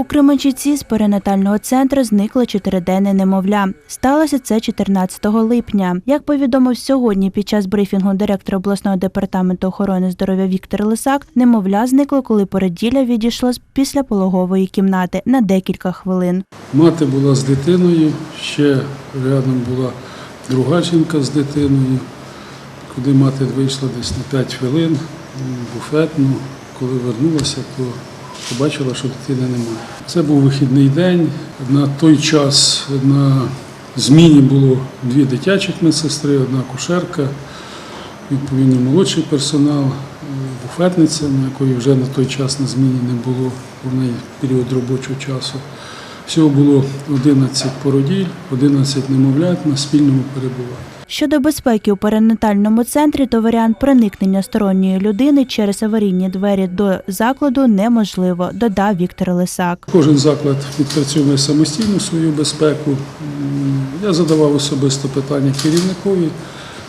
У Кременчуці з перинатального центру зникло чотириденне немовля. Сталося це 14 липня. Як повідомив сьогодні під час брифінгу директор обласного департаменту охорони здоров'я Віктор Лисак, немовля зникло, коли породілля відійшло з післяпологової кімнати на декілька хвилин. Мати була з дитиною, ще рядом була друга жінка з дитиною, куди мати вийшла десь на 5 хвилин буфетну. Коли вернулася, то побачила, що дитини немає. Це був вихідний день. На той час на зміні було дві дитячих медсестри, одна кушерка, відповідно молодший персонал, буфетниця, на якої вже на той час на зміні не було, в неї період робочого часу. Всього було 11 породіль, 11 немовлят на спільному перебуванні. Щодо безпеки у перинатальному центрі, то варіант проникнення сторонньої людини через аварійні двері до закладу неможливо, додав Віктор Лисак. Кожен заклад відпрацьовує самостійно свою безпеку. Я задавав особисто питання керівникові,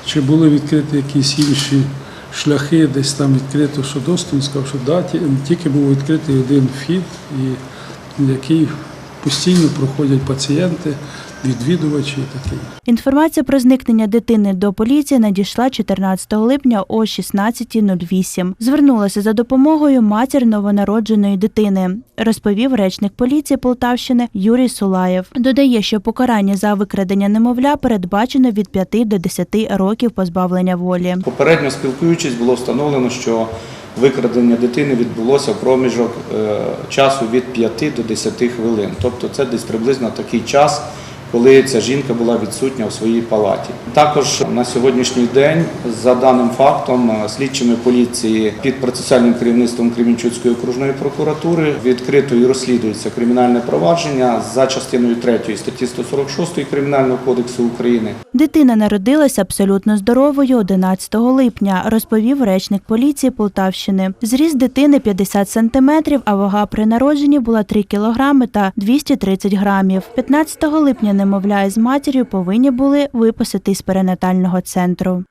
чи були відкриті якісь інші шляхи, десь там відкрито, що доступ. Сказав, що да, тільки був відкритий один вхід, і який постійно проходять пацієнти, відвідувачі і таке. Інформація про зникнення дитини до поліції надійшла 14 липня о 16.08. Звернулася за допомогою матір новонародженої дитини, розповів речник поліції Полтавщини Юрій Сулаєв. Додає, що покарання за викрадення немовля передбачено від 5 до 10 років позбавлення волі. Попередньо спілкуючись, було встановлено, що викрадення дитини відбулося в проміжок е, часу від 5 до 10 хвилин. Тобто це десь приблизно такий час, коли ця жінка була відсутня у своїй палаті. Також на сьогоднішній день, за даним фактом, е, слідчими поліції під процесуальним керівництвом Кремінчуцької окружної прокуратури відкрито і розслідується кримінальне провадження за частиною 3 статті 146 Кримінального кодексу України. Дитина народилася абсолютно здоровою 11 липня, розповів речник поліції Полтавщини. Зріст дитини 50 сантиметрів, а вага при народженні була 3 кілограми та 230 грамів. 15 липня немовля із матір'ю повинні були виписати з перинатального центру.